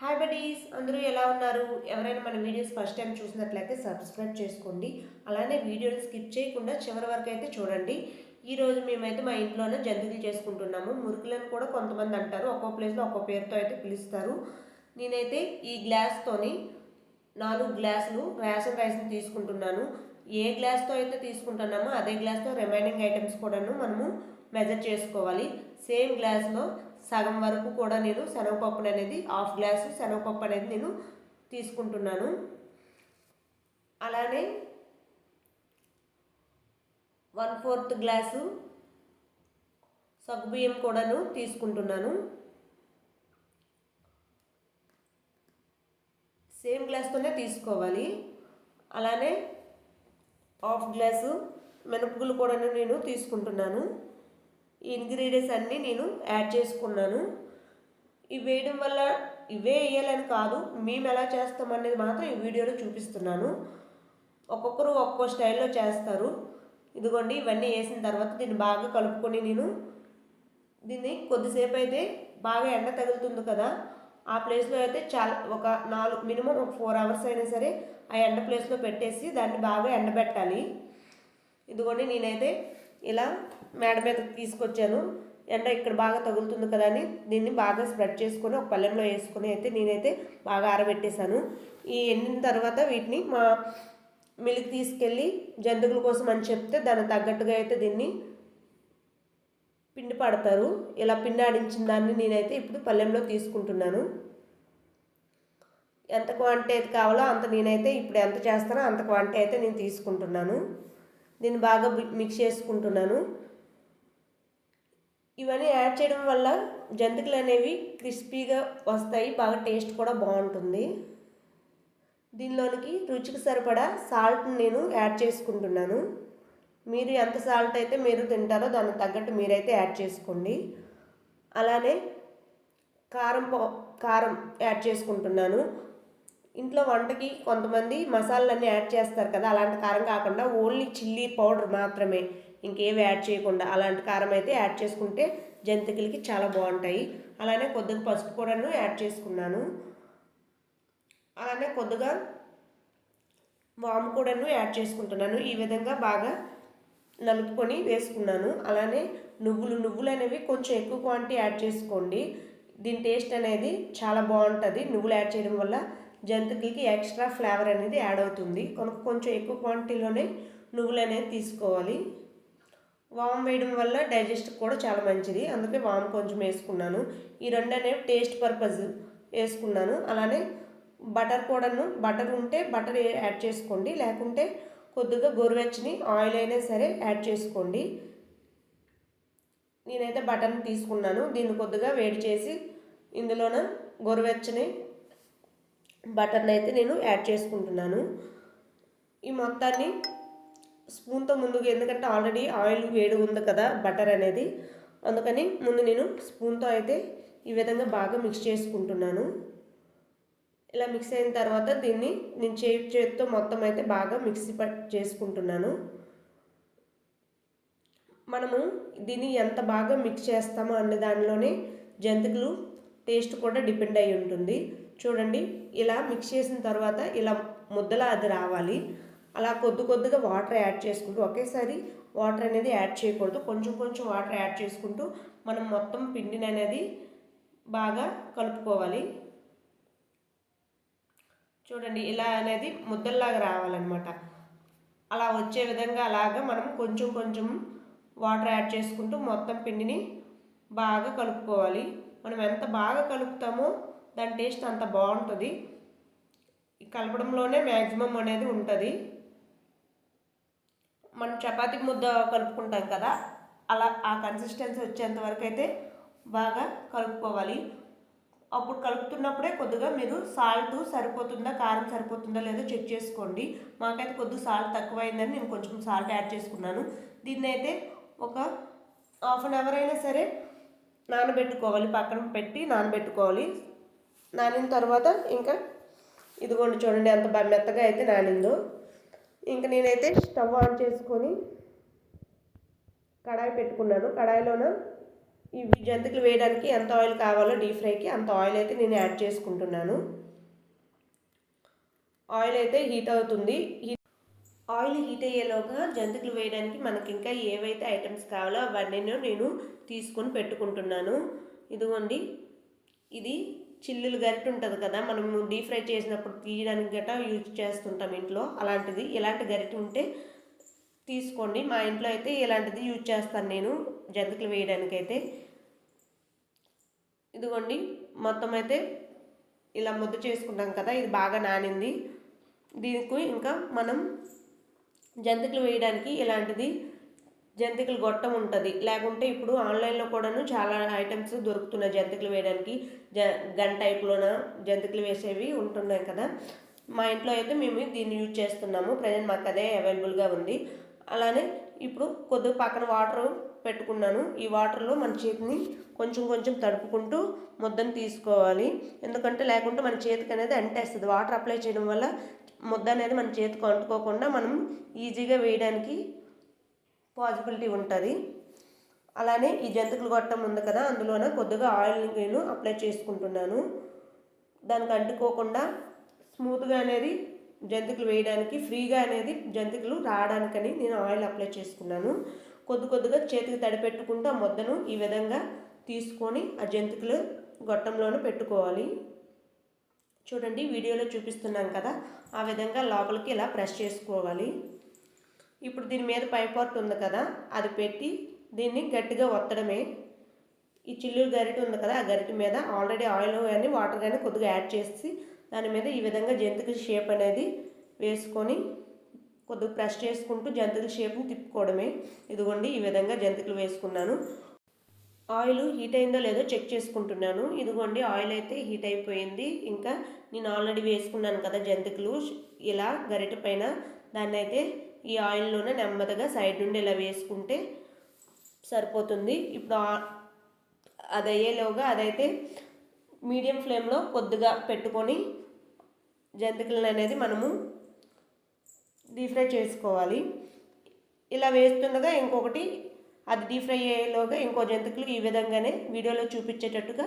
Hi buddies అందరూ ఎలా ఉన్నారు? ఎవరైనా మన వీడియోస్ ఫస్ట్ టైం చూసినట్లయితే సబ్స్క్రైబ్ చేసుకోండి. అలానే వీడియోని స్కిప్ చేయకుండా చివరి వరకు అయితే చూడండి. ఈరోజు మేమైతే మా ఇంట్లోనే జంతువులు చేసుకుంటున్నాము. మురుకులను కూడా కొంతమంది అంటారు. ఒక్కో ప్లేస్లో ఒక్కో పేరుతో అయితే పిలుస్తారు. నేనైతే ఈ గ్లాస్తోని నాలుగు గ్లాసులు రేషన్ రైస్ని తీసుకుంటున్నాను. ఏ గ్లాస్తో అయితే తీసుకుంటున్నామో అదే గ్లాస్తో రిమైనింగ్ ఐటమ్స్ కూడాను మనము మెజర్ చేసుకోవాలి. సేమ్ గ్లాస్లో సగం వరకు కూడా నేను శనగపప్పు అనేది హాఫ్ గ్లాసు శనగపప్పు అనేది నేను తీసుకుంటున్నాను. అలానే వన్ ఫోర్త్ గ్లాసు సగ్గుబియ్యం కూడాను తీసుకుంటున్నాను. సేమ్ గ్లాస్తోనే తీసుకోవాలి. అలానే హాఫ్ గ్లాసు మినపగుళ్ళు కూడాను నేను తీసుకుంటున్నాను. ఇంగ్రీడియంట్స్ అన్నీ నేను యాడ్ చేసుకున్నాను. ఇవి వేయడం వల్ల ఇవే వేయాలని కాదు మేము ఎలా చేస్తామనేది మాత్రం ఈ వీడియోలో చూపిస్తున్నాను. ఒక్కొక్కరు ఒక్కో స్టైల్లో చేస్తారు. ఇదిగోండి ఇవన్నీ వేసిన తర్వాత దీన్ని బాగా కలుపుకొని నేను దీన్ని కొద్దిసేపు అయితే బాగా ఎండ తగులుతుంది కదా ఆ ప్లేస్లో అయితే చాలా ఒక నాలుగు మినిమం ఒక ఫోర్ అవర్స్ అయినా సరే ఆ ఎండ ప్లేస్లో పెట్టేసి దాన్ని బాగా ఎండబెట్టాలి. ఇదిగోండి నేనైతే ఇలా మేడ మీద తీసుకొచ్చాను. ఎండ ఇక్కడ బాగా తగులుతుంది కదా అని దీన్ని బాగా స్ప్రెడ్ చేసుకొని ఒక పళ్ళెంలో వేసుకొని అయితే నేనైతే బాగా ఆరబెట్టేశాను. ఈ ఎండిన తర్వాత వీటిని మా మిల్క్ తీసుకెళ్ళి జంతువుల కోసం అని చెప్తే దానికి తగ్గట్టుగా అయితే దీన్ని పిండి పడతారు. ఇలా పిండి ఆడించిన దాన్ని నేనైతే ఇప్పుడు పళ్ళెంలో తీసుకుంటున్నాను. ఎంత క్వాంటిటీ అయితే కావాలో అంత నేనైతే ఇప్పుడు ఎంత చేస్తానో అంత క్వాంటిటీ అయితే నేను తీసుకుంటున్నాను. దీన్ని బాగా మిక్స్ చేసుకుంటున్నాను. ఇవన్నీ యాడ్ చేయడం వల్ల జంతికలు అనేవి క్రిస్పీగా వస్తాయి బాగా టేస్ట్ కూడా బాగుంటుంది. దీనిలోనికి రుచికి సరిపడా సాల్ట్ నేను యాడ్ చేసుకుంటున్నాను. మీరు ఎంత సాల్ట్ అయితే మీరు తింటారో దానికి తగ్గట్టు మీరైతే యాడ్ చేసుకోండి. అలానే కారం పో కారం యాడ్ చేసుకుంటున్నాను. ఇంట్లో వంటకి కొంతమంది మసాలాలన్నీ యాడ్ చేస్తారు కదా అలాంటి కారం కాకుండా ఓన్లీ చిల్లీ పౌడర్ మాత్రమే. ఇంకేవి యాడ్ చేయకుండా అలాంటి కారం అయితే యాడ్ చేసుకుంటే జంతికలకి చాలా బాగుంటాయి. అలానే కొద్దిగా పసుపు కూడాను యాడ్ చేసుకున్నాను. అలానే కొద్దిగా వాము కూడాను యాడ్ చేసుకుంటున్నాను. ఈ విధంగా బాగా నలుపుకొని వేసుకున్నాను. అలానే నువ్వులు నువ్వులు అనేవి కొంచెం ఎక్కువ క్వాంటిటీ యాడ్ చేసుకోండి. దీని టేస్ట్ అనేది చాలా బాగుంటుంది. నువ్వులు యాడ్ చేయడం వల్ల జంతికలకి ఎక్స్ట్రా ఫ్లేవర్ అనేది యాడ్ అవుతుంది. కనుక కొంచెం ఎక్కువ క్వాంటిటీలోనే నువ్వులు అనేది తీసుకోవాలి. వామ్ వేయడం వల్ల డైజెస్ట్ కూడా చాలా మంచిది. అందుకే వామ్ కొంచెం వేసుకున్నాను. ఈ రెండు అనేవి టేస్ట్ పర్పస్ వేసుకున్నాను. అలానే బటర్ కూడాను బటర్ ఉంటే బటర్ యాడ్ చేసుకోండి. లేకుంటే కొద్దిగా గోరువెచ్చని ఆయిల్ అయినా సరే యాడ్ చేసుకోండి. నేనైతే బటర్ని తీసుకున్నాను. దీన్ని కొద్దిగా వేడి చేసి ఇందులోన గోరువెచ్చని బటర్ని అయితే నేను యాడ్ చేసుకుంటున్నాను. ఈ మొత్తాన్ని స్పూన్తో ముందుగా ఎందుకంటే ఆల్రెడీ ఆయిల్ వేడి ఉంది కదా బటర్ అనేది. అందుకని ముందు నేను స్పూన్తో అయితే ఈ విధంగా బాగా మిక్స్ చేసుకుంటున్నాను. ఇలా మిక్స్ అయిన తర్వాత దీన్ని నేను చేతి చేతితో మొత్తం అయితే బాగా మిక్సీ పట్ చేసుకుంటున్నాను. మనము దీన్ని ఎంత బాగా మిక్స్ చేస్తామో అనే దానిలోనే జంతికలు టేస్ట్ కూడా డిపెండ్ అయి ఉంటుంది. చూడండి ఇలా మిక్స్ చేసిన తర్వాత ఇలా ముద్దలా అది రావాలి. అలా కొద్ది కొద్దిగా వాటర్ యాడ్ చేసుకుంటూ ఒకేసారి వాటర్ అనేది యాడ్ చేయకూడదు. కొంచెం కొంచెం వాటర్ యాడ్ చేసుకుంటూ మనం మొత్తం పిండిని అనేది బాగా కలుపుకోవాలి. చూడండి ఇలా అనేది ముద్దల్లాగా రావాలన్నమాట. అలా వచ్చే విధంగా అలాగా మనం కొంచెం కొంచెం వాటర్ యాడ్ చేసుకుంటూ మొత్తం పిండిని బాగా కలుపుకోవాలి. మనం ఎంత బాగా కలుపుతామో దాని టేస్ట్ అంత బాగుంటుంది. కలపడంలోనే మ్యాక్సిమం అనేది ఉంటుంది. మనం చపాతీ ముద్ద కలుపుకుంటాం కదా అలా ఆ కన్సిస్టెన్సీ వచ్చేంత వరకు అయితే బాగా కలుపుకోవాలి. అప్పుడు కలుపుతున్నప్పుడే కొద్దిగా మీరు సాల్ట్ సరిపోతుందా కారం సరిపోతుందా లేదో చెక్ చేసుకోండి. మాకైతే కొద్దిగా సాల్ట్ తక్కువైందని నేను కొంచెం సాల్ట్ యాడ్ చేసుకున్నాను. దీన్ని అయితే ఒక హాఫ్ అన్ అవర్ అయినా సరే నానబెట్టుకోవాలి. పక్కన పెట్టి నానబెట్టుకోవాలి. నానిన తర్వాత ఇంకా ఇదిగోండి చూడండి అంత బాగా మెత్తగా అయితే నానిందో. ఇంకా నేనైతే స్టవ్ ఆన్ చేసుకొని కడాయి పెట్టుకున్నాను. కడాయిలోన ఇవి జంతికలు వేయడానికి ఎంత ఆయిల్ కావాలో డీప్ ఫ్రైకి అంత ఆయిల్ అయితే నేను యాడ్ చేసుకుంటున్నాను. ఆయిల్ అయితే హీట్ అవుతుంది. ఆయిల్ హీట్ అయ్యేలోగా జంతికలు వేయడానికి మనకి ఇంకా ఏవైతే ఐటమ్స్ కావాలో అవన్నీ నేను తీసుకొని పెట్టుకుంటున్నాను. ఇదిగోండి. ఇది చిల్లులు గరిటె ఉంటుంది కదా మనము డీప్ ఫ్రై చేసినప్పుడు తీయడానికి గట్రా యూజ్ చేస్తుంటాం ఇంట్లో అలాంటిది. ఇలాంటి గరిటె ఉంటే తీసుకోండి. మా ఇంట్లో అయితే ఇలాంటిది యూజ్ చేస్తాను నేను జంతికలు వేయడానికైతే. ఇదిగోండి మొత్తం అయితే ఇలా ముద్ద చేసుకుంటాం కదా ఇది బాగా నానింది. దీనికి ఇంకా మనం జంతికలు వేయడానికి ఇలాంటిది జంతికలు గొట్టం ఉంటుంది. లేకుంటే ఇప్పుడు ఆన్లైన్లో కూడాను చాలా ఐటమ్స్ దొరుకుతున్నాయి జంతికలు వేయడానికి. జ గన్ టైప్లోన జంతికలు వేసేవి ఉంటున్నాయి కదా. మా ఇంట్లో అయితే మేము దీన్ని యూజ్ చేస్తున్నాము. ప్రజెంట్ మాకు అదే అవైలబుల్గా ఉంది. అలానే ఇప్పుడు కొద్దిగా పక్కన వాటర్ పెట్టుకున్నాను. ఈ వాటర్లో మన చేతిని కొంచెం కొంచెం తడుపుకుంటూ ముద్దను తీసుకోవాలి. ఎందుకంటే లేకుంటే మన చేతికి అనేది అంటేస్తుంది. వాటర్ అప్లై చేయడం వల్ల ముద్ద అనేది మన చేతికి అంటుకోకుండా మనం ఈజీగా వేయడానికి పాజిబిలిటీ ఉంటుంది. అలానే ఈ జంతికలు గొట్టం ఉంది కదా అందులోన కొద్దిగా ఆయిల్ నేను అప్లై చేసుకుంటున్నాను. దానికి అంటుకోకుండా స్మూత్గా అనేది జంతికలు వేయడానికి ఫ్రీగా అనేది జంతికలు రావడానికని నేను ఆయిల్ అప్లై చేసుకున్నాను. కొద్ది కొద్దిగా చేతికి తడిపెట్టుకుంటూ ఆ ముద్దను ఈ విధంగా తీసుకొని ఆ జంతికలు గొట్టంలోనే పెట్టుకోవాలి. చూడండి వీడియోలో చూపిస్తున్నాం కదా ఆ విధంగా లోపలికి ఇలా ప్రెస్ చేసుకోవాలి. ఇప్పుడు దీని మీద పైపార్ట్ ఉంది కదా అది పెట్టి దీన్ని గట్టిగా ఒత్తడమే. ఈ చిల్లులు గరిటె ఉంది కదా ఆ గరిటె మీద ఆల్రెడీ ఆయిల్ కానీ వాటర్ కానీ కొద్దిగా యాడ్ చేసి దాని మీద ఈ విధంగా జంతికల షేప్ అనేది వేసుకొని కొద్దిగా ప్రెస్ చేసుకుంటూ జంతికల షేప్ని తిప్పుకోవడమే. ఇదిగోండి ఈ విధంగా జంతికలు వేసుకున్నాను. ఆయిల్ హీట్ అయిందో లేదో చెక్ చేసుకుంటున్నాను. ఇదిగోండి ఆయిల్ అయితే హీట్ అయిపోయింది. ఇంకా నేను ఆల్రెడీ వేసుకున్నాను కదా జంతికలు. ఇలా గరిటె పైన దాన్ని అయితే ఈ ఆయిల్లోనే నెమ్మదిగా సైడ్ నుండి ఇలా వేసుకుంటే సరిపోతుంది. ఇప్పుడు అది అయ్యేలోగా అదైతే మీడియం ఫ్లేమ్లో కొద్దిగా పెట్టుకొని జంతికలను అనేది మనము డీప్ ఫ్రై చేసుకోవాలి. ఇలా వేస్తుండగా ఇంకొకటి అది డీప్ ఫ్రై అయ్యేలోగా ఇంకో జంతికలు ఈ విధంగానే వీడియోలో చూపించేటట్టుగా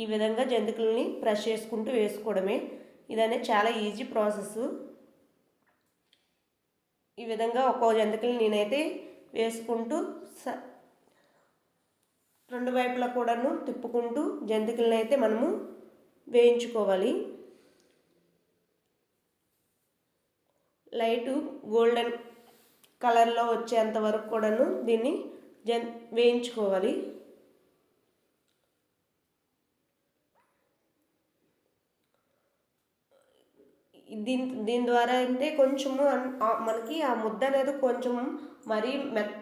ఈ విధంగా జంతికలని ప్రెస్ చేసుకుంటూ వేసుకోవడమే. ఇదనే చాలా ఈజీ ప్రాసెస్ ఈ విధంగా ఒక్కో జంతికలు నేనైతే వేసుకుంటూ స రెండు వైపులా కూడాను తిప్పుకుంటూ జంతికలను అయితే మనము వేయించుకోవాలి. లైట్ గోల్డెన్ కలర్లో వచ్చేంత వరకు కూడాను దీన్ని జన్ వేయించుకోవాలి. దీని దీని ద్వారా అంటే కొంచెము మనకి ఆ ముద్ద అనేది కొంచెం మరీ మెత్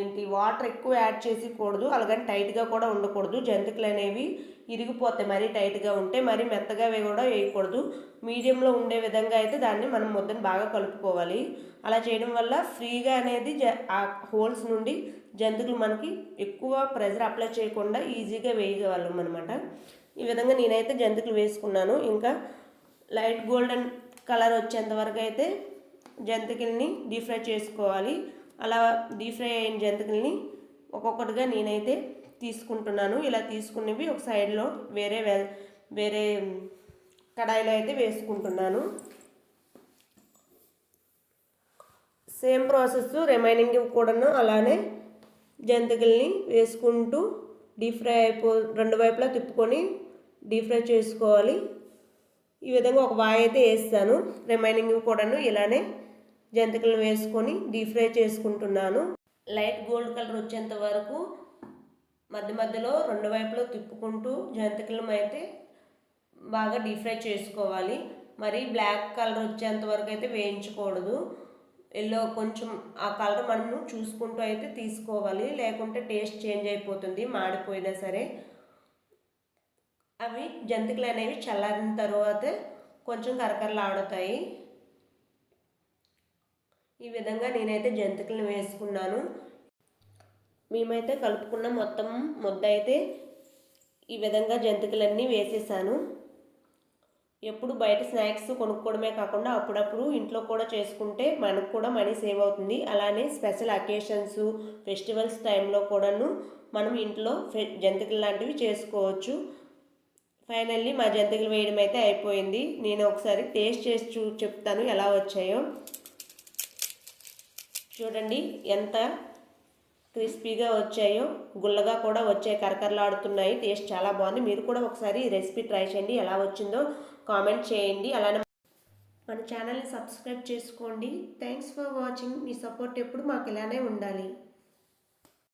ఏంటి వాటర్ ఎక్కువ యాడ్ చేసికూడదు. అలాగని టైట్గా కూడా ఉండకూడదు. జంతికలు అనేవి ఇరిగిపోతాయి మరీ టైట్గా ఉంటే మరీ మెత్తగా కూడా వేయకూడదు. మీడియంలో ఉండే విధంగా అయితే దాన్ని మనం ముద్దను బాగా కలుపుకోవాలి. అలా చేయడం వల్ల ఫ్రీగా అనేది జ ఆ హోల్స్ నుండి జంతికలు మనకి ఎక్కువ ప్రెజర్ అప్లై చేయకుండా ఈజీగా వేయగలం అనమాట ఈ విధంగా నేనైతే జంతికలు వేసుకున్నాను. ఇంకా లైట్ గోల్డెన్ కలర్ వచ్చేంత వరకు అయితే జంతికల్ని డీప్ ఫ్రై చేసుకోవాలి. అలా డీప్ ఫ్రై అయిన జంతికల్ని ఒక్కొక్కటిగా నేనైతే తీసుకుంటున్నాను. ఇలా తీసుకునేవి ఒక సైడ్లో వేరే వే- వేరే కడాయిలో అయితే వేసుకుంటున్నాను. సేమ్ ప్రాసెస్ రిమైనింగ్ కూడాను అలానే జంతికల్ని వేసుకుంటూ డీప్ ఫ్రై అయిపో రెండు వైపులా తిప్పుకొని డీప్ ఫ్రై చేసుకోవాలి. ఈ విధంగా ఒక వాయి అయితే వేస్తాను. రిమైనింగ్ కూడాను ఇలానే జంతికలు వేసుకొని డీప్ ఫ్రై చేసుకుంటున్నాను. లైట్ గోల్డ్ కలర్ వచ్చేంత వరకు మధ్య మధ్యలో రెండు వైపులో తిప్పుకుంటూ జంతికలను అయితే బాగా డీప్ ఫ్రై చేసుకోవాలి. మరి బ్లాక్ కలర్ వచ్చేంత వరకు అయితే వేయించకూడదు. ఎల్లో కొంచెం ఆ కలర్ మనం చూసుకుంటూ అయితే తీసుకోవాలి. లేకుంటే టేస్ట్ చేంజ్ అయిపోతుంది మాడిపోయినా సరే. అవి జంతికలు అనేవి చల్లారిన తర్వాత కొంచెం కరకరలాడుతాయి ఈ విధంగా నేనైతే జంతికలను వేసుకున్నాను. మేమైతే కలుపుకున్న మొత్తం ముద్ద అయితే ఈ విధంగా జంతికలన్నీ వేసేసాను. ఎప్పుడు బయట స్నాక్స్ కొనుక్కోవడమే కాకుండా అప్పుడప్పుడు ఇంట్లో కూడా చేసుకుంటే మనకు కూడా మనీ సేవ్ అవుతుంది. అలానే స్పెషల్ అకేషన్స్ ఫెస్టివల్స్ టైంలో కూడాను మనం ఇంట్లో ఫె- జంతికలు లాంటివి చేసుకోవచ్చు. ఫైనల్లీ మా జంతికలు వేయడం అయితే అయిపోయింది. నేను ఒకసారి టేస్ట్ చేసి చూ చెప్తాను ఎలా వచ్చాయో. చూడండి ఎంత క్రిస్పీగా వచ్చాయో. గుల్లగా కూడా వచ్చాయి. కరకరలాడుతున్నాయి. టేస్ట్ చాలా బాగుంది. మీరు కూడా ఒకసారి ఈ రెసిపీ ట్రై చేయండి. ఎలా వచ్చిందో కామెంట్ చేయండి. అలానే మన ఛానల్ని సబ్స్క్రైబ్ చేసుకోండి. Thanks for watching. Me support ఎప్పుడు మాకు ఇలానే ఉండాలి.